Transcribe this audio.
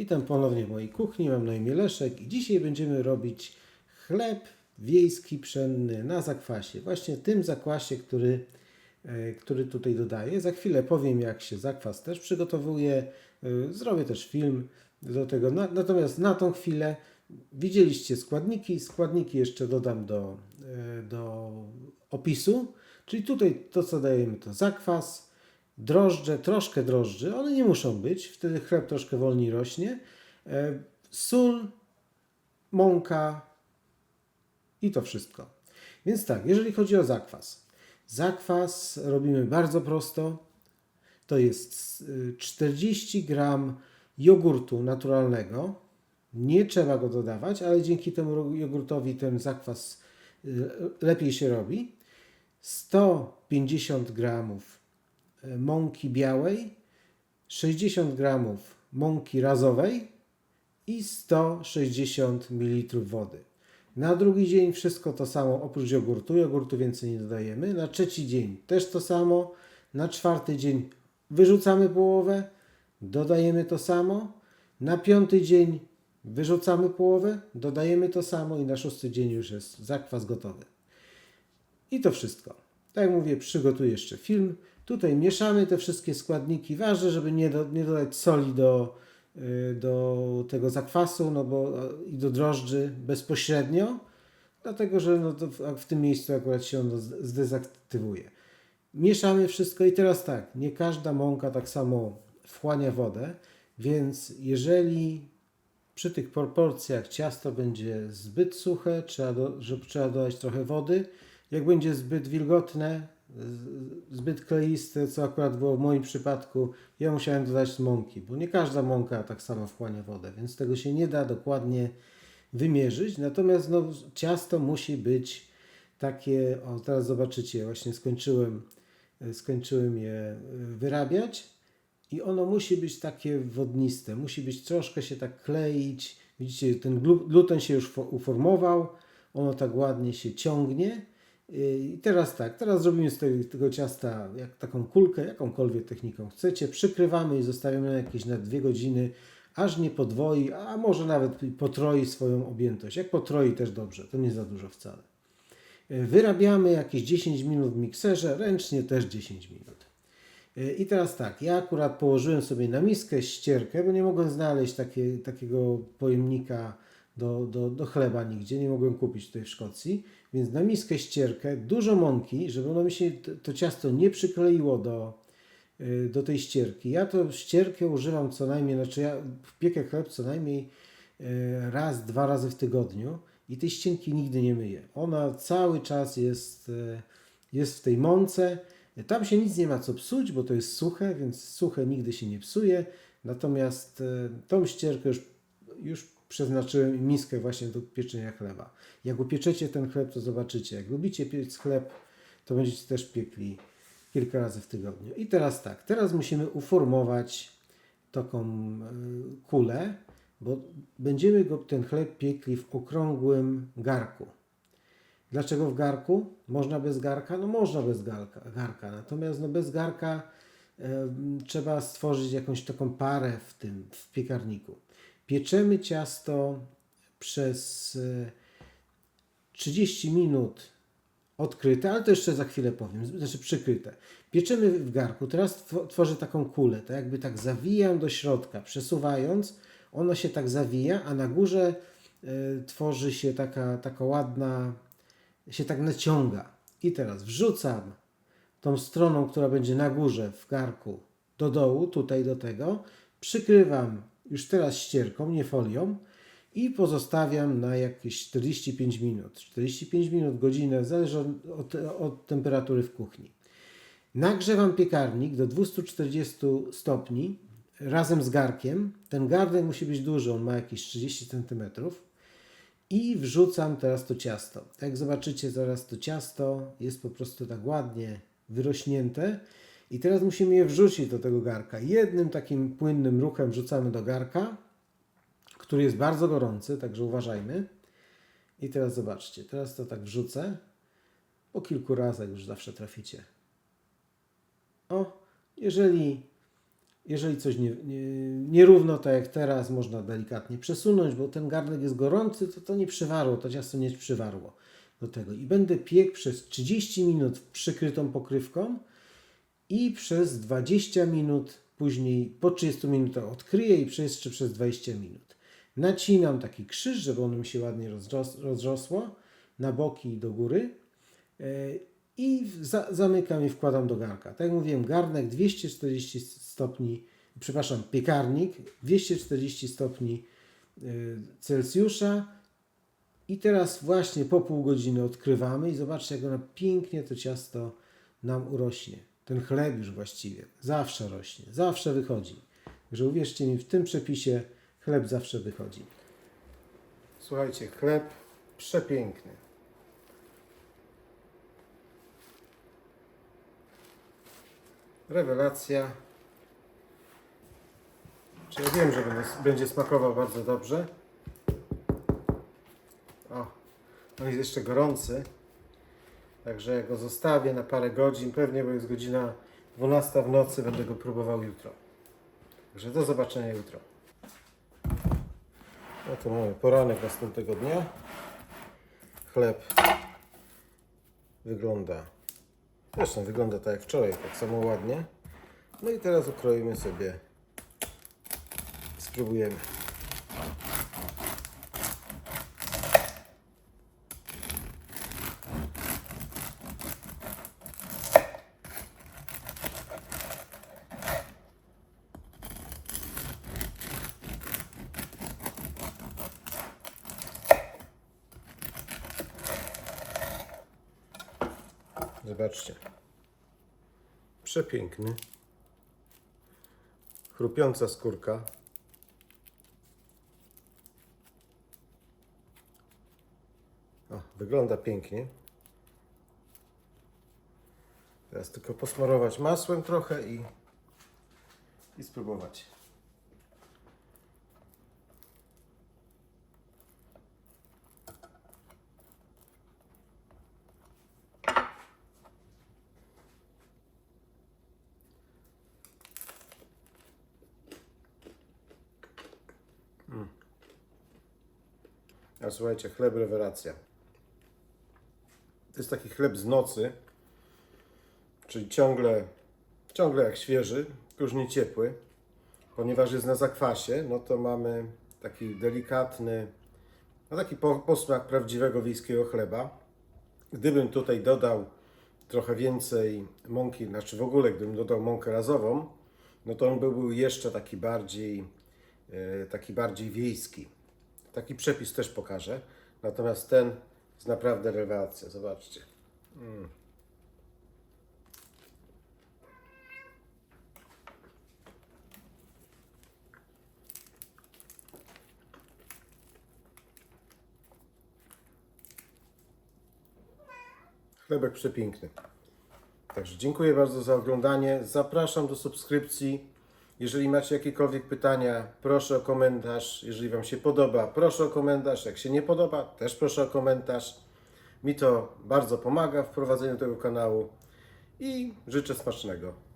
Witam ponownie w mojej kuchni, mam na imię Leszek i dzisiaj będziemy robić chleb wiejski pszenny na zakwasie. Właśnie tym zakwasie, który, e, który tutaj dodaję. Za chwilę powiem jak się zakwas też przygotowuje. E, Zrobię też film do tego. Na- Natomiast na tą chwilę widzieliście składniki. Składniki jeszcze dodam do, e, do opisu. Czyli tutaj to co dajemy to zakwas, drożdże, troszkę drożdży, one nie muszą być, wtedy chleb troszkę wolniej rośnie, e, sól, mąka i to wszystko. Więc tak, jeżeli chodzi o zakwas. Zakwas robimy bardzo prosto. To jest y, 40 gram jogurtu naturalnego. Nie trzeba go dodawać, ale dzięki temu jogurtowi ten zakwas y, lepiej się robi. 150 gramów mąki białej, 60 gramów mąki razowej i 160 ml wody. Na drugi dzień wszystko to samo oprócz jogurtu. Jogurtu więcej nie dodajemy. Na trzeci dzień też to samo. Na czwarty dzień wyrzucamy połowę, dodajemy to samo. Na piąty dzień wyrzucamy połowę, dodajemy to samo i na szósty dzień już jest zakwas gotowy. I to wszystko. Tak jak mówię, przygotuję jeszcze film. Tutaj mieszamy te wszystkie składniki. Ważne, żeby nie, do, nie dodać soli do, y, do tego zakwasu no bo, i do drożdży bezpośrednio, dlatego że no w, tym miejscu akurat się ono zdezaktywuje. Mieszamy wszystko i teraz tak, nie każda mąka tak samo wchłania wodę, więc jeżeli przy tych proporcjach ciasto będzie zbyt suche, trzeba, do, że trzeba dodać trochę wody. Jak będzie zbyt wilgotne, zbyt kleiste, co akurat było w moim przypadku, ja musiałem dodać mąki, bo nie każda mąka tak samo wchłania wodę, więc tego się nie da dokładnie wymierzyć. Natomiast no, ciasto musi być takie, o teraz zobaczycie, właśnie skończyłem, e, skończyłem je e, wyrabiać i ono musi być takie wodniste, musi być troszkę się tak kleić. Widzicie, ten glu- gluten się już fo- uformował, ono tak ładnie się ciągnie. I teraz tak, teraz zrobimy z tego, tego ciasta jak taką kulkę, jakąkolwiek techniką chcecie, przykrywamy i zostawiamy jakieś na dwie godziny, aż nie podwoi, a może nawet potroi swoją objętość. Jak potroi też dobrze, to nie za dużo wcale. Wyrabiamy jakieś 10 minut w mikserze, ręcznie też 10 minut. I teraz tak, ja akurat położyłem sobie na miskę ścierkę, bo nie mogłem znaleźć takie, takiego pojemnika do, do, do chleba nigdzie, nie mogłem kupić tutaj w Szkocji, więc na miskę ścierkę, dużo mąki, żeby ono mi się, to, to ciasto nie przykleiło do, yy, do tej ścierki. Ja to ścierkę używam co najmniej, znaczy ja piekę chleb co najmniej yy, raz, dwa razy w tygodniu i tej ścienki nigdy nie myję. Ona cały czas jest, yy, jest w tej mące. Tam się nic nie ma co psuć, bo to jest suche, więc suche nigdy się nie psuje. Natomiast tą ścierkę już, już przeznaczyłem miskę właśnie do pieczenia chleba. Jak upieczecie ten chleb, to zobaczycie. Jak lubicie piec chleb, to będziecie też piekli kilka razy w tygodniu. I teraz tak, teraz musimy uformować taką e, kulę, bo będziemy go, ten chleb piekli w okrągłym garku. Dlaczego w garku? Można bez garka? No można bez garka, garka. natomiast no bez garka em, trzeba stworzyć jakąś taką parę w tym, w piekarniku. Pieczemy ciasto przez e, 30 minut odkryte, ale to jeszcze za chwilę powiem, znaczy przykryte. Pieczemy w garku, teraz tw- tworzę taką kulę, tak jakby tak zawijam do środka, przesuwając, ono się tak zawija, a na górze e, tworzy się taka, taka ładna, się tak naciąga. I teraz wrzucam tą stroną, która będzie na górze w garku do dołu, tutaj do tego, przykrywam już teraz ścierką, nie folią i pozostawiam na jakieś 45 minut. 45 minut, godzinę, zależy od, od, temperatury w kuchni. Nagrzewam piekarnik do 240 stopni razem z garkiem. Ten garnek musi być duży, on ma jakieś 30 cm. I wrzucam teraz to ciasto. Tak Jak zobaczycie, zaraz to ciasto jest po prostu tak ładnie wyrośnięte. I teraz musimy je wrzucić do tego garka. Jednym takim płynnym ruchem wrzucamy do garka, który jest bardzo gorący, także uważajmy. I teraz zobaczcie, teraz to tak wrzucę. Po kilku razach już zawsze traficie. O, jeżeli Jeżeli coś nie, nie, nierówno, tak jak teraz, można delikatnie przesunąć, bo ten garnek jest gorący, to to nie przywarło, to ciasto nie przywarło do tego. I będę piekł przez 30 minut przykrytą pokrywką i przez 20 minut później, po 30 minutach odkryję i jeszcze przez 20 minut. Nacinam taki krzyż, żeby ono mi się ładnie rozros rozrosło na boki i do góry E, i za zamykam i wkładam do garnka. Tak jak mówiłem, garnek 240 stopni, przepraszam, piekarnik 240 stopni y, Celsjusza i teraz właśnie po pół godziny odkrywamy i zobaczcie, jak ono pięknie to ciasto nam urośnie. Ten chleb już właściwie zawsze rośnie, zawsze wychodzi. Także uwierzcie mi, w tym przepisie chleb zawsze wychodzi. Słuchajcie, chleb przepiękny. Rewelacja. Czy ja wiem, że będzie smakował bardzo dobrze. O, on jest jeszcze gorący. Także go zostawię na parę godzin. Pewnie, bo jest godzina 12 w nocy. Będę go próbował jutro. Także do zobaczenia jutro. No to mamy poranek następnego dnia. Chleb wygląda Zresztą wygląda tak jak wczoraj, tak samo ładnie. No i teraz ukroimy sobie. Spróbujemy. Zobaczcie. Przepiękny. Chrupiąca skórka. O, wygląda pięknie. Teraz tylko posmarować masłem trochę i, i spróbować. A słuchajcie, chleb rewelacja. To jest taki chleb z nocy, czyli ciągle, ciągle jak świeży, już nie ciepły. Ponieważ jest na zakwasie, no to mamy taki delikatny, no taki po- posmak prawdziwego wiejskiego chleba. Gdybym tutaj dodał trochę więcej mąki, znaczy w ogóle gdybym dodał mąkę razową, no to on by był jeszcze taki bardziej, e, taki bardziej wiejski. Taki przepis też pokażę. Natomiast ten jest naprawdę rewelacja. Zobaczcie. Mm. Chlebek przepiękny. Także dziękuję bardzo za oglądanie. Zapraszam do subskrypcji. Jeżeli macie jakiekolwiek pytania, proszę o komentarz. Jeżeli Wam się podoba, proszę o komentarz. Jak się nie podoba, też proszę o komentarz. Mi to bardzo pomaga w prowadzeniu tego kanału i życzę smacznego.